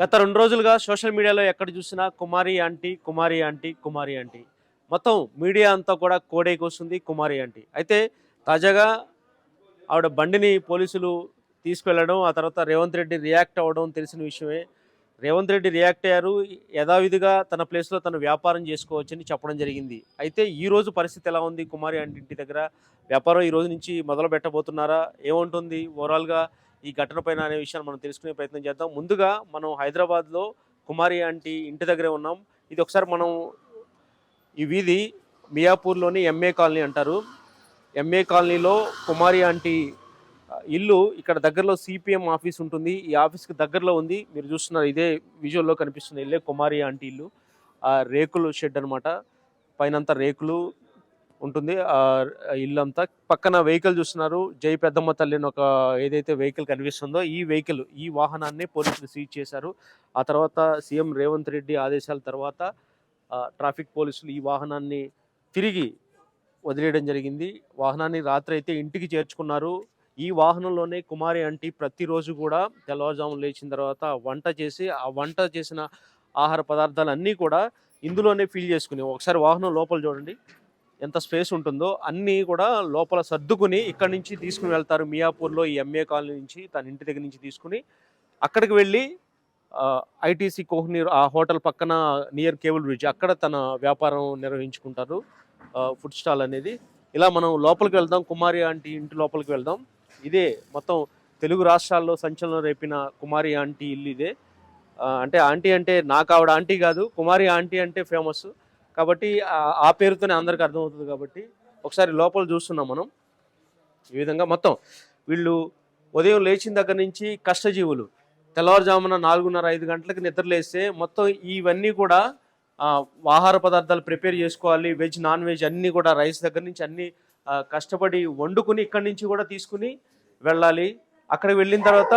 గత రెండు రోజులుగా సోషల్ మీడియాలో ఎక్కడ చూసినా Kumari aunty Kumari aunty Kumari aunty. మొత్తం మీడియా అంతా కూడా కోడైకి వస్తుంది కుమారి ఆంటీ. అయితే తాజాగా ఆవిడ బండిని పోలీసులు తీసుకెళ్ళడం ఆ తర్వాత రేవంత్ రెడ్డి రియాక్ట్ అవ్వడం తెలిసిన విషయమే. రేవంత్ రెడ్డి రియాక్ట్ అయ్యారు. యథావిధిగా తన ప్లేస్లో తను వ్యాపారం చేసుకోవచ్చని చెప్పడం జరిగింది. అయితే ఈ రోజు పరిస్థితి ఎలా ఉంది? కుమారి ఆంటీ ఇంటి దగ్గర వ్యాపారం ఈ రోజు నుంచి మొదలు పెట్టబోతున్నారా ఏముంటుంది? ఓవరాల్గా ఈ ఘటన పైన అనే విషయాన్ని మనం తెలుసుకునే ప్రయత్నం చేద్దాం. ముందుగా మనం హైదరాబాద్లో కుమారి ఆంటీ ఇంటి దగ్గరే ఉన్నాం. ఇది ఒకసారి మనం ఈ వీధి మియాపూర్లోని ఎంఏ కాలనీ అంటారు. ఎంఏ కాలనీలో కుమారి ఆంటీ ఇల్లు ఇక్కడ దగ్గరలో సిపిఎం ఆఫీస్ ఉంటుంది. ఈ ఆఫీస్కి దగ్గరలో ఉంది. మీరు చూస్తున్నారు ఇదే విజువల్లో కనిపిస్తుంది ఇల్లే కుమారి ఆంటీ ఇల్లు. ఆ రేకులు షెడ్ అనమాట పైనంతా రేకులు ఉంటుంది. ఇల్లంతా. పక్కన వెహికల్ చూస్తున్నారు. జై పెద్దమ్మ తల్లి అని ఒక ఏదైతే వెహికల్ కనిపిస్తుందో ఈ వెహికల్ ఈ వాహనాన్ని పోలీసులు సీజ్ చేశారు. ఆ తర్వాత సీఎం రేవంత్ రెడ్డి ఆదేశాల తర్వాత ట్రాఫిక్ పోలీసులు ఈ వాహనాన్ని తిరిగి వదిలేయడం జరిగింది. వాహనాన్ని రాత్రి అయితే ఇంటికి చేర్చుకున్నారు. ఈ వాహనంలోనే కుమారి ఆంటీ ప్రతిరోజు కూడా తెల్లవారుజామున లేచిన తర్వాత వంట చేసి ఆ వంట చేసిన ఆహార పదార్థాలు అన్నీ కూడా ఇందులోనే ఫీల్ చేసుకుని ఒకసారి వాహనం లోపల చూడండి. ఎంత స్పేస్ ఉంటుందో అన్నీ కూడా లోపల సర్దుకుని ఇక్కడి నుంచి తీసుకుని వెళ్తారు మియాపూర్లో ఈ ఎంఏ కాలనీ నుంచి తన ఇంటి దగ్గర నుంచి తీసుకుని. అక్కడికి వెళ్ళి ఐటీసీ కోహ్నీర్ ఆ హోటల్ పక్కన నియర్ కేబుల్ బ్రిడ్జ్ అక్కడ తన వ్యాపారం నిర్వహించుకుంటారు. ఫుడ్ స్టాల్ అనేది. ఇలా మనం లోపలికి వెళ్దాం కుమారి ఆంటీ ఇంటి లోపలికి వెళ్దాం. ఇదే మొత్తం తెలుగు రాష్ట్రాల్లో సంచలనం రేపిన కుమారి ఆంటీ ఇల్లు ఇదే. అంటే ఆంటీ అంటే నాకు ఆవిడ ఆంటీ కాదు కుమారి ఆంటీ అంటే ఫేమస్. కాబట్టి ఆ- పేరుతోనే అందరికి అర్థమవుతుంది కాబట్టి ఒకసారి లోపల చూస్తున్నాం మనం. ఈ విధంగా మొత్తం వీళ్ళు ఉదయం లేచిన దగ్గర నుంచి కష్టజీవులు తెల్లవారుజామున నాలుగున్నర ఐదు గంటలకు నిద్రలేస్తే మొత్తం ఇవన్నీ కూడా ఆహార పదార్థాలు ప్రిపేర్ చేసుకోవాలి వెజ్ నాన్ వెజ్ అన్నీ కూడా రైస్ దగ్గర నుంచి అన్నీ కష్టపడి వండుకుని ఇక్కడి నుంచి కూడా తీసుకుని వెళ్ళాలి. అక్కడికి వెళ్ళిన తర్వాత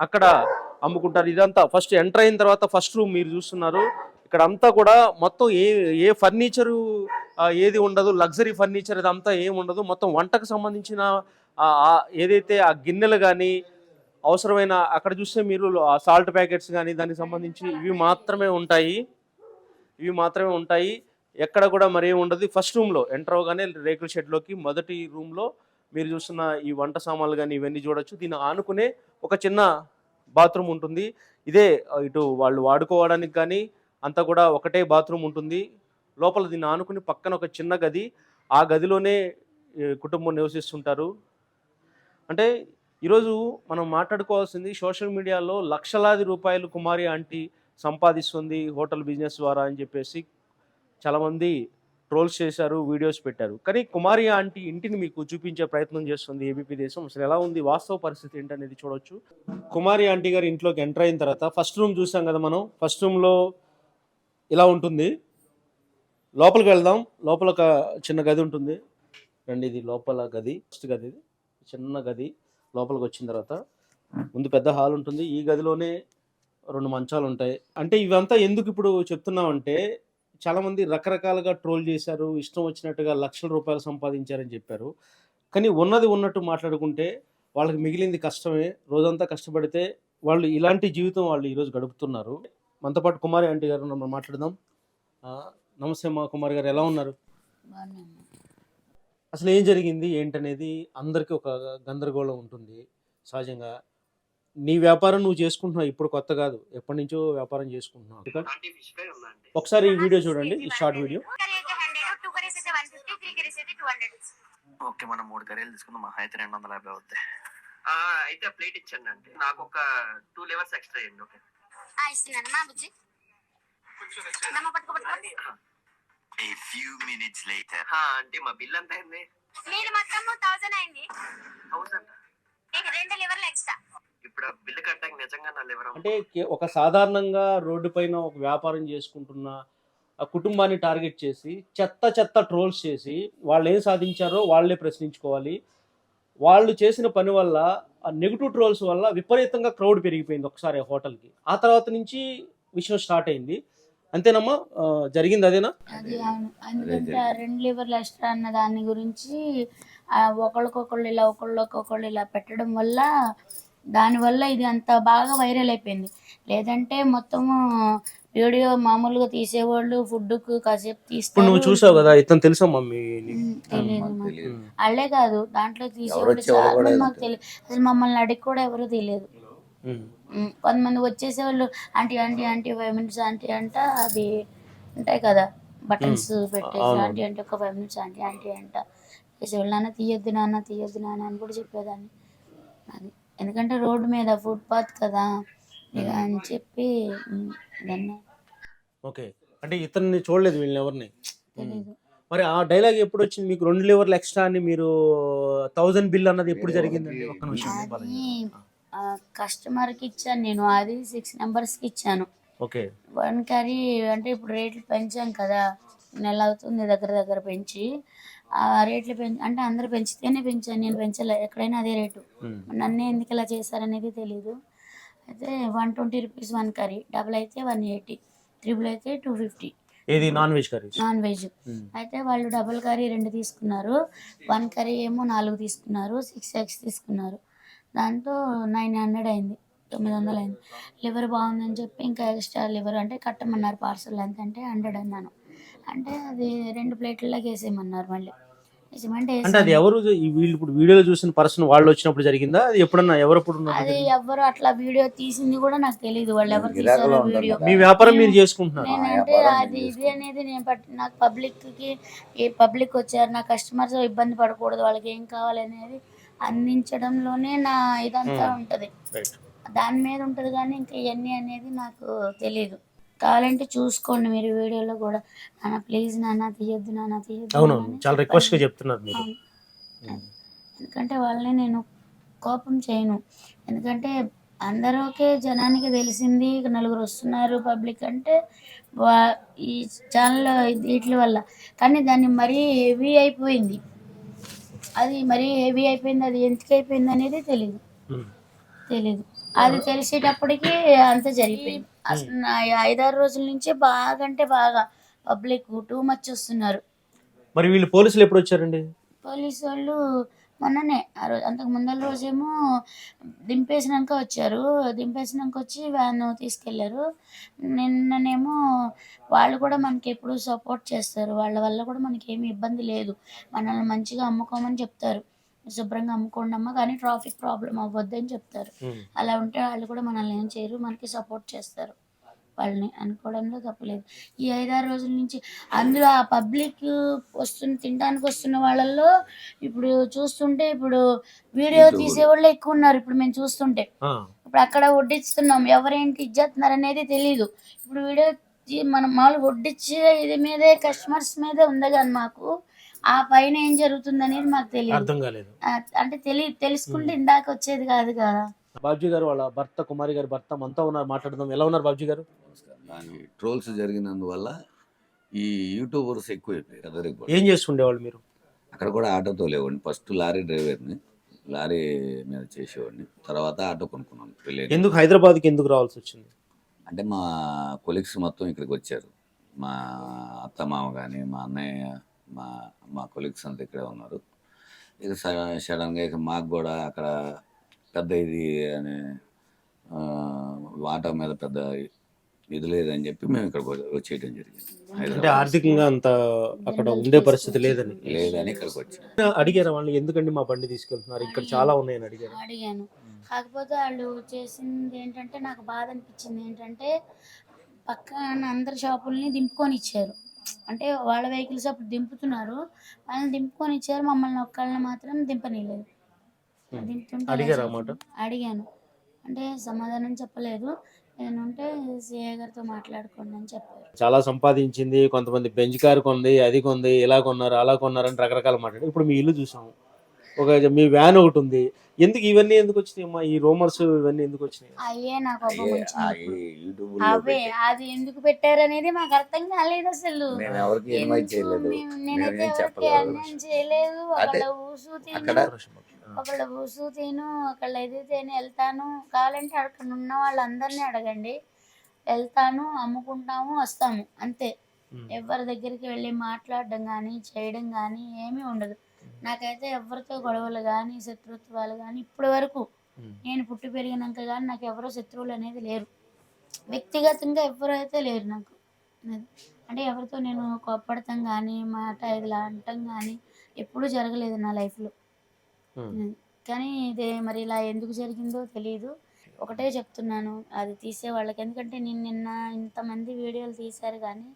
అక్కడ అమ్ముకుంటారు. ఇదంతా ఫస్ట్ ఎంటర్ అయిన తర్వాత ఫస్ట్ రూమ్ మీరు చూస్తున్నారు. ఇక్కడ అంతా కూడా మొత్తం ఏ ఏ ఫర్నిచరు ఏది ఉండదు లగ్జరీ ఫర్నిచర్ ఇదంతా ఏమి ఉండదు. మొత్తం వంటకు సంబంధించిన ఏదైతే ఆ గిన్నెలు కానీ అవసరమైన అక్కడ చూస్తే మీరు సాల్ట్ ప్యాకెట్స్ కానీ దానికి సంబంధించి ఇవి మాత్రమే ఉంటాయి. ఇవి మాత్రమే ఉంటాయి. ఎక్కడ కూడా మరేం ఉండదు. ఫస్ట్ రూమ్లో ఎంటర్ అవగానే రేకుల షెడ్లోకి మొదటి రూమ్లో మీరు చూస్తున్న ఈ వంట సామాన్లు కానీ ఇవన్నీ చూడొచ్చు. దీన్ని ఆనుకునే ఒక చిన్న బాత్రూమ్ ఉంటుంది. ఇదే ఇటు వాళ్ళు వాడుకోవడానికి కానీ అంతా కూడా ఒకటే బాత్రూమ్ ఉంటుంది. లోపల దీన్ని ఆనుకుని పక్కన ఒక చిన్న గది ఆ గదిలోనే కుటుంబం నివసిస్తుంటారు. అంటే ఈరోజు మనం మాట్లాడుకోవాల్సింది సోషల్ మీడియాలో లక్షలాది రూపాయలు కుమారి ఆంటీ సంపాదిస్తుంది హోటల్ బిజినెస్ ద్వారా అని చెప్పేసి చాలామంది ట్రోల్స్ చేశారు వీడియోస్ పెట్టారు. కానీ కుమారి ఆంటీ ఇంటిని మీకు చూపించే ప్రయత్నం చేస్తుంది ఏబీపీ దేశం. అసలు ఎలా ఉంది? వాస్తవ పరిస్థితి ఏంటనేది చూడొచ్చు. కుమారి ఆంటీ గారి ఇంట్లోకి ఎంటర్ అయిన తర్వాత ఫస్ట్ రూమ్ చూసాం కదా మనం. ఫస్ట్ రూమ్లో ఇలా ఉంటుంది. లోపలికి వెళ్దాం. లోపల ఒక చిన్న గది ఉంటుంది. రండి ఇది లోపల గది ఫస్ట్ గది ఇది. చిన్న గది లోపలికి వచ్చిన తర్వాత ముందు పెద్ద హాల్ ఉంటుంది. ఈ గదిలోనే రెండు మంచాలు ఉంటాయి. అంటే ఇవంతా ఎందుకు ఇప్పుడు చెప్తున్నామంటే చాలామంది రకరకాలుగా ట్రోల్ చేశారు. ఇష్టం వచ్చినట్టుగా లక్షల రూపాయలు సంపాదించారని చెప్పారు. కానీ ఉన్నది ఉన్నట్టు మాట్లాడుకుంటే వాళ్ళకి మిగిలింది కష్టమే. రోజంతా కష్టపడితే వాళ్ళు ఇలాంటి జీవితం వాళ్ళు ఈరోజు గడుపుతున్నారు. మనతో పాటు కుమారి ఆంటీ గారు మనం మాట్లాడదాం. ఆ, నమస్తే మా కుమారి గారు ఎలా ఉన్నారు. అసలు ఏం జరిగింది? ఏంటనేది అందరికీ ఒక గందరగోళం ఉంటుంది సహజంగా. నీ వ్యాపారం నువ్వు చేసుకుంటున్నావు ఇప్పుడు కొత్త కాదు. ఎప్పటి నుంచో వ్యాపారం చేసుకుంటున్నావు. ఒకసారి ఈ వీడియో చూడండి ఈ షార్ట్ వీడియో. ఓకే మనం మూడు కర్రీలు తీసుకుందాం. మహా అయితే రెండు వందల యాభై అవుతాయి ఆ, అయితే ప్లేట్ ఇచ్చండి అంటే నాకు ఒక టూ లెవర్స్ ఎక్స్ట్రా ఇవ్వండి ఓకే? ఇస్తున్నాను. మా బుజ్జి. A few minutes later. అంటే మా బిల్ ఎంత అయింది నేను మొత్తం థౌసండ్ అయింది. థౌసండ్ నీకు రెండు లివర్లు ఎక్స్ట్రా ఇప్పుడు బిల్లు కట్టాక నిజంగా నా లివర్ అంటే కే- ఒక సాధారణంగా రోడ్డు పైన ఒక వ్యాపారం చేసుకుంటున్న ఆ కుటుంబాన్ని టార్గెట్ చేసి చెత్త చెత్త ట్రోల్స్ చేసి వాళ్ళు ఏం సాధించారో వాళ్ళే ప్రశ్నించుకోవాలి. వాళ్ళు చేసిన పని వల్ల నెగిటివ్ ట్రోల్స్ వల్ల విపరీతంగా క్రౌడ్ పెరిగిపోయింది ఒకసారి ఆ హోటల్కి ఆ తర్వాత నుంచి విషయం స్టార్ట్ అయింది. అంతేనమ్మా? జరిగింది అదేనా? అది అవును. ఎందుకంటే ఆ రెండు లివర్లు ఎక్స్ట్రా అన్న దాని గురించి ఆ ఒకళ్ళకొకళ్ళు ఇలా ఒకళ్ళకొకళ్ళు ఇలా పెట్టడం వల్ల దానివల్ల ఇది అంత బాగా వైరల్ అయిపోయింది. లేదంటే మొత్తము వీడియో మామూలుగా తీసేవాళ్ళు ఫుడ్కు కాసేపు ఇప్పుడు నువ్వు తీస్తారు చూసావు కదా ఇతను తెలుసా మమ్మీ నీకు? ఉమ్, తెలియదు. మాకు. తెలియదు వాళ్ళే కాదు దాంట్లో తీసేవాళ్ళు వచ్చేవాళ్ళు చాలా కూడా మంది మాకు తెలియదు అసలు మమ్మల్ని అడిగి కూడా ఎవరు తెలియదు. ఉమ్. ఉమ్, కొంతమంది వచ్చేసేవాళ్ళు aunty aunty aunty five minutes aunty అంట అది ఉంటాయి కదా బటన్స్ పెట్టేసి అవును. ఆంటీ అంటే ఒక ఫైవ్ మినిట్స్ ఆంటీ ఆంటీ అంట చేసేవాళ్ళు. నాన్న తీయొద్దు నాన్న తీయొద్దు నాన్న అని కూడా చెప్పేదాన్ని. అది. ఎందుకంటే రోడ్డు మీద ఫుట్పాత్ కదా. ఇక అని చెప్పి దాన్ని ఓకే. అంటే ఇతన్ని చూడలేదు వీళ్ళని ఎవరిని? తెలీదు. మరి ఆ డైలాగ్ ఎప్పుడు వచ్చింది? మీకు రెండు లివర్లు ఎక్స్ట్రా అని మీరు థౌజండ్ బిల్ అన్నది ఎప్పుడు జరిగిందండి ఒక్క నిమిషం. అది. ఆ, కస్టమర్కి ఇచ్చాను నేను. అది సిక్స్ నెంబర్స్కి ఇచ్చాను. ఓకే. వన్ కర్రీ అంటే ఇప్పుడు రేట్లు పెంచాం కదా. నెల అవుతుంది దగ్గర దగ్గర పెంచి ఆ రేట్లు పెంచి అంటే అందరు పెంచితేనే పెంచాను. నేను పెంచలే ఎక్కడైనా అదే రేటు. నన్నే ఎందుకు ఇలా చేశారనేది తెలీదు. అయితే one twenty rupees one curry double అయితే వన్ ఎయిటీ త్రిబుల్ అయితే టూ ఫిఫ్టీ. ఏది? Non veg curry non veg. అయితే వాళ్ళు డబుల్ కర్రీ రెండు తీసుకున్నారు. వన్ కర్రీ ఏమో నాలుగు తీసుకున్నారు సిక్స్ ఎగ్స్ తీసుకున్నారు. దాంతో నైన్ హండ్రెడ్ అయింది తొమ్మిది వందలు అయింది. లివర్ బాగుందని చెప్పి ఇంకా ఎక్స్ట్రా లివర్ అంటే కట్టమన్నారు పార్సల్ ఎంత అంటే హండ్రెడ్ అన్నాను. అంటే అది రెండు ప్లేట్లలోకి వేసేయమన్నారు మళ్ళీ. వేసేయమంటే అంటే అది. ఎవరు ఈ వీళ్ళు ఇప్పుడు వీడియోలో చూసిన పర్సన్ వాళ్ళు వచ్చినప్పుడు జరిగిందా? అది ఎప్పుడన్నా ఎవరప్పుడు ఉన్నప్పుడు అది? ఎవరు అట్లా వీడియో తీసింది కూడా నాకు తెలియదు వాళ్ళు ఎవరు తీసారో వీడియో. మీ వ్యాపారం మీరు చేసుకుంటున్నారు. నేనంటే వ్యాపారం అది ఇది అనేది నేను పట్టి నాకు పబ్లిక్కి ఏ పబ్లిక్ వచ్చారు నా కస్టమర్స్ ఇబ్బంది పడకూడదు వాళ్ళకి ఏం కావాలి అనేది అందించడంలోనే నా ఇదంతా ఉంటది. రైట్ దాని మీద ఉంటది కానీ ఇంకా ఇవన్నీ అనేది నాకు తెలియదు కావాలంటే చూసుకోండి మీరు వీడియోలో కూడా. నాన్న ప్లీజ్ నాన్న తీయొద్దు నాన్న తీయొద్దు అవును చాలా రిక్వెస్ట్గా చెప్పండి. చెప్తున్నారు మీరు. ఎందుకంటే వాళ్ళని నేను కోపం చేయను. ఎందుకంటే అందరికే జనానికి తెలిసింది నలుగురు వస్తున్నారు పబ్లిక్ అంటే వా ఈ ఛానల్ వీటి వల్ల. కానీ దాన్ని మరీ హెవీ అయిపోయింది. అది మరీ హెవీ అయిపోయింది అది ఎందుకు అయిపోయింది అనేది తెలియదు. తెలీదు. అది తెలిసేటప్పటికి అంత జరిగిపోయింది. అసలు నా ఐదారు రోజుల నుంచే బాగా అంటే బాగా. పబ్లిక్ టూ మచ్ వస్తున్నారు. మరి వీళ్ళు పోలీసులు ఎప్పుడు వచ్చారండి? పోలీసు వాళ్ళు మొన్ననే ఆ రోజు అంతకు ముందల రోజేమో దింపేసినాక వచ్చారు. దింపేసినాక వచ్చి వ్యాన్ తీసుకెళ్ళారు. నిన్ననేమో వాళ్ళు కూడా మనకి ఎప్పుడు సపోర్ట్ చేస్తారు. వాళ్ళ వల్ల కూడా మనకి ఏమి ఇబ్బంది లేదు. మనల్ని మంచిగా అమ్ముకోమని చెప్తారు. శుభ్రంగా అమ్ముకోండి అమ్మ కానీ ట్రాఫిక్ ప్రాబ్లం అవ్వద్దు అని చెప్తారు. అలా ఉంటే వాళ్ళు కూడా మనల్ని ఏం చేయరు మనకి సపోర్ట్ చేస్తారు. వాళ్ళని అనుకోవడంలో తప్పలేదు. ఈ ఐదారు రోజుల నుంచి అందులో ఆ పబ్లిక్ వస్తున్న తినడానికి వస్తున్న వాళ్ళల్లో ఇప్పుడు చూస్తుంటే ఇప్పుడు వీడియో తీసే వాళ్ళే ఎక్కువ ఉన్నారు ఇప్పుడు మేము చూస్తుంటే. ఇప్పుడు అక్కడ వడ్డిస్తున్నాం ఎవరేంటి ఇచ్చేస్తున్నారు అనేది తెలియదు ఇప్పుడు వీడియో మనం మామూలుగా వడ్డించే ఇది మీదే కస్టమర్స్ మీదే ఉంది కానీ మాకు. ఆ పైన ఏం జరుగుతుంది అనేది మాకు తెలియదు. అర్థం కాలేదు. అంటే తెలియ తెలుసుకుంటే ఇందాక వచ్చేది కాదు కదా. బాబ్జీ గారు వాళ్ళ భర్త కుమారి గారి భర్త మనతో ఉన్నారు మాట్లాడదాం. ఎలా ఉన్నారు బాబ్జీ గారు? దాని ట్రోల్స్ జరిగినందువల్ల ఈ యూట్యూబర్స్ ఎక్కువైపోయారు అందరికి కూడా. ఏం చేస్తుండేవాళ్ళు మీరు? అక్కడ కూడా ఆటోతో లేవండి. ఫస్ట్ లారీ డ్రైవర్ని లారీ మీద చేసేవాడిని. తర్వాత ఆటో కొనుక్కున్నాను పెళ్ళి ఎందుకు? హైదరాబాద్కి ఎందుకు రావాల్సి వచ్చింది? అంటే మా కొలీగ్స్ మొత్తం ఇక్కడికి వచ్చారు. మా అత్త మామ కానీ మా అన్నయ్య మా మా కొలీగ్స్ అంతా ఇక్కడే ఉన్నారు. ఇక సడన్గా ఇక మాకు కూడా అక్కడ పెద్ద ఇది అని ఆ, ఆటో మీద పెద్ద ఇది లేదని చెప్పి మేము ఇక్కడ వచ్చేయడం జరిగింది. అంటే ఆర్థికంగా అంత అక్కడ ఉండే పరిస్థితి లేదని. లేదని ఇక్కడికి వచ్చాం. అడిగారా వాళ్ళు ఎందుకండి మా బండి తీసుకెళ్తున్నారు? ఇక్కడ చాలా ఉన్నాయని అడిగారు? అడిగాను. కాకపోతే వాళ్ళు చేసింది ఏంటంటే నాకు బాధ అనిపించింది. ఏంటంటే పక్కన అందరి షాపుల్ని దింపుకొని ఇచ్చారు అంటే వాళ్ళ వెహికల్స్ అప్పుడు దింపుతున్నారు. వాళ్ళని దింపుకొని ఇచ్చారు. మమ్మల్ని ఒక్కళ్ళని మాత్రం దింపనీయలేదు. దింపుతుంటే? అడిగాను. అంటే సమాధానం చెప్పలేదు. నేనుంటే సిఐ గారితో మాట్లాడుకోండి అని చెప్పారు. చాలా సంపాదించింది. కొంతమంది బెంచ్ కార్ కొంది అది కొంది ఇలా కొన్నారు అలా కొన్నారు అని రకరకాల మాట్లాడి ఇప్పుడు మీ ఇల్లు చూసాము. ఒక మీ వ్యాన్ ఒకటి ఉంది. ఎందుకు ఇవన్నీ ఎందుకు వచ్చినాయి అమ్మా? ఈ రోమర్స్ ఇవన్నీ ఎందుకు వచ్చినాయి? అయ్యే నాకు కోపం వచ్చింది. అవే అది ఎందుకు పెట్టారు అనేది మాకు అర్థం కాలేదు అసలు. ఎవరికి ఇన్వైట్ చేయలేదు. నేనైతే ఎవరికి చేయలేదు. ఒకళ్ళ ఊసు తిను అక్కడ ఒకళ్ళ ఊసు తిను ఒకళ్ళ ఇది తిని వెళ్తాను. కావాలంటే అక్కడ ఉన్న వాళ్ళందరినీ అడగండి. వెళ్తాను అమ్ముకుంటాము వస్తాము. అంతే. ఎవరి దగ్గరికి వెళ్ళి మాట్లాడడం కానీ చేయడం కానీ ఏమీ ఉండదు. నాకైతే ఎవరితో గొడవలు కానీ శత్రుత్వాలు కానీ ఇప్పటి వరకు. నేను పుట్టి పెరిగినాక కానీ నాకు ఎవరో శత్రువులు అనేది లేరు వ్యక్తిగతంగా ఎవరైతే లేరు నాకు. అంటే ఎవరితో నేను కోప్పడతాం కానీ మాట ఇదిలా అంటాం కానీ ఎప్పుడూ జరగలేదు నా లైఫ్లో. కానీ ఇది మరి ఇలా ఎందుకు జరిగిందో తెలియదు ఒకటే చెప్తున్నాను అది తీసే వాళ్ళకి ఎందుకంటే నేను నిన్న ఇంతమంది వీడియోలు తీశారు కానీ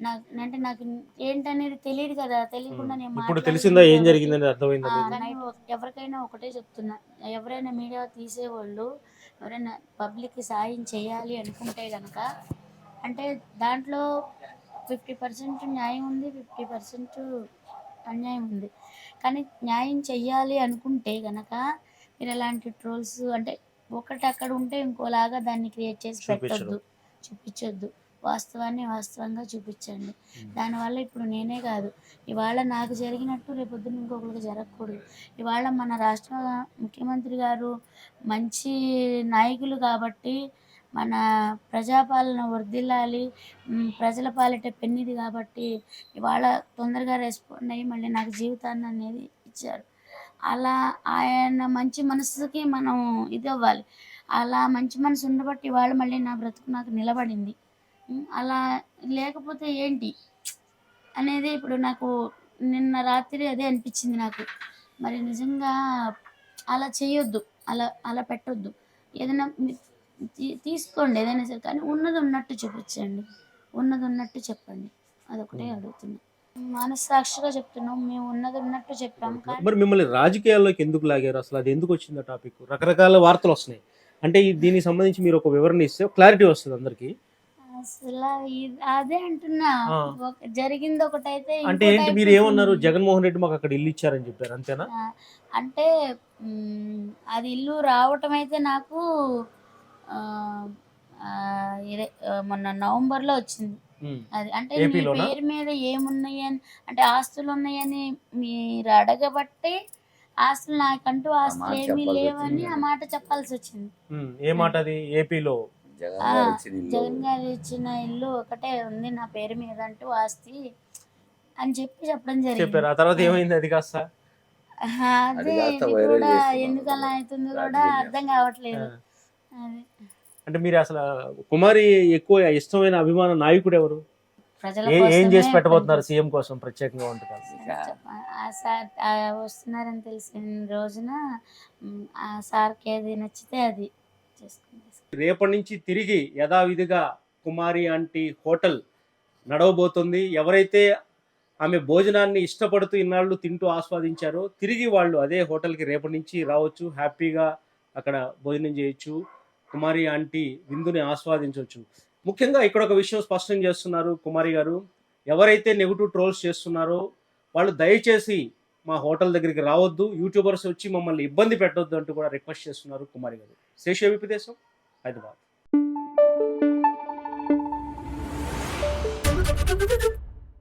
నాకు అంటే నాకు ఏంటనేది తెలియదు కదా తెలియకుండా నేను ఇప్పుడు తెలిసిందా ఏం జరిగిందని అర్థమైందా ఎవరికైనా ఒకటే చెప్తున్నా. ఎవరైనా మీడియా తీసేవాళ్ళు ఎవరైనా పబ్లిక్కి సాయం చేయాలి అనుకుంటే కనుక అంటే దాంట్లో ఫిఫ్టీ పర్సెంట్ న్యాయం ఉంది ఫిఫ్టీ పర్సెంట్ అన్యాయం ఉంది. కానీ న్యాయం చెయ్యాలి అనుకుంటే కనుక మీరు ఎలాంటి ట్రోల్స్ అంటే ఒకటి అక్కడ ఉంటే ఇంకోలాగా దాన్ని క్రియేట్ చేసి. పెట్టొద్దు. చూపించొద్దు. వాస్తవాన్ని వాస్తవంగా చూపించండి. దానివల్ల ఇప్పుడు నేనే కాదు. ఇవాళ నాకు జరిగినట్టు రేపొద్దున ఇంకొకరికి జరగకూడదు. ఇవాళ మన రాష్ట్ర ముఖ్యమంత్రి గారు మంచి నాయకులు కాబట్టి మన ప్రజాపాలన వర్ధిల్లాలి. మ్, ప్రజల పాలిట పెన్నిది కాబట్టి ఇవాళ తొందరగా రెస్పాండ్ అయ్యి మళ్ళీ నాకు జీవితాన్ని అనేది ఇచ్చారు. అలా ఆయన మంచి మనసుకి మనం ఇది అవ్వాలి. అలా మంచి మనసు ఉండబట్టి ఇవాళ మళ్ళీ నా బ్రతుకు నాకు నిలబడింది. అలా లేకపోతే ఏంటి? అనేది ఇప్పుడు నాకు నిన్న రాత్రి అదే అనిపించింది నాకు. మరి నిజంగా అలా చేయొద్దు. అలా అలా పెట్టొద్దు. ఏదైనా తీసుకోండి ఏదైనా సరే. కానీ ఉన్నది ఉన్నట్టు చూపించండి. ఉన్నది ఉన్నట్టు చెప్పండి. అదొకటే అడుగుతున్నా. మనస్సాక్షిగా చెప్తున్నాం. మేము ఉన్నది ఉన్నట్టు చెప్పాం. కానీ మరి మిమ్మల్ని రాజకీయాల్లోకి ఎందుకు లాగారు? అసలు అది ఎందుకు వచ్చింది టాపిక్? రకరకాల వార్తలు వస్తున్నాయి. అంటే దీనికి సంబంధించి మీరు ఒక వివరణ ఇస్తే క్లారిటీ వస్తుంది అందరికి. అసలు అదే అంటున్నా జరిగింది ఒకటైతే అంటే ఏంటి మీరు ఏమన్నారు. జగన్మోహన్ రెడ్డి మాకు అక్కడ ఇల్లు ఇచ్చారని చెప్పారు అంతేనా అంటే అది ఇల్లు రావటం అయితే నాకు మొన్న నవంబర్లో వచ్చింది ఉమ్. అది అంటే మీ? పేరు మీద ఏమున్నాయని అంటే ఆస్తులు ఉన్నాయని మీరు అడగబట్టి ఆస్తులు నాకంటూ ఆస్తులు ఏమీ లేవని వచ్చింది. ఆ మాట చెప్పాల్సి వచ్చింది. ఏ మాట అది ఏపీలో జగన్ గారు ఇచ్చిన ఇల్లు. ఒకటే ఉంది నా పేరు మీద అంటూ ఆస్తి అని చెప్పి చెప్పడం జరిగింది. చెప్పారు. ఆ తర్వాత ఏమైంది? అది కాస్త. అది కూడా ఎందుకు అలా అవుతుందో కూడా. అర్థం కావట్లేదు. అంటే మీరు అసలు కుమారి ఎక్కువ ఇష్టమైన అభిమాన నాయకుడు ఎవరు? ప్రజల ఏ- చేసి పెట్టబోతున్నారు సీఎం కోసం ప్రత్యేకంగా వంటకాలు ఆ వస్తున్నారని తెలిసిన రోజున ఆ సార్కి ఏది నచ్చితే అది చేసుకుంటాం రేపటి నుంచి తిరిగి యథావిధిగా కుమారి ఆంటీ హోటల్ నడవబోతుంది. ఎవరైతే ఆమె భోజనాన్ని ఇష్టపడుతూ ఇన్నాళ్ళు తింటూ ఆస్వాదించారో తిరిగి వాళ్ళు అదే హోటల్కి రేపటి నుంచి రావచ్చు. హ్యాపీగా అక్కడ భోజనం చేయొచ్చు. కుమారి ఆంటీ విందుని ఆస్వాదించవచ్చు. ముఖ్యంగా ఇక్కడ ఒక విషయం స్పష్టం చేస్తున్నారు కుమారి గారు. ఎవరైతే నెగిటివ్ ట్రోల్స్ చేస్తున్నారో వాళ్ళు దయచేసి మా హోటల్ దగ్గరికి రావద్దు. యూట్యూబర్స్ వచ్చి మమ్మల్ని ఇబ్బంది పెట్టొద్దు అంటూ కూడా రిక్వెస్ట్ చేస్తున్నారు కుమారి గారు. శేష విపదేశం హైదరాబాద్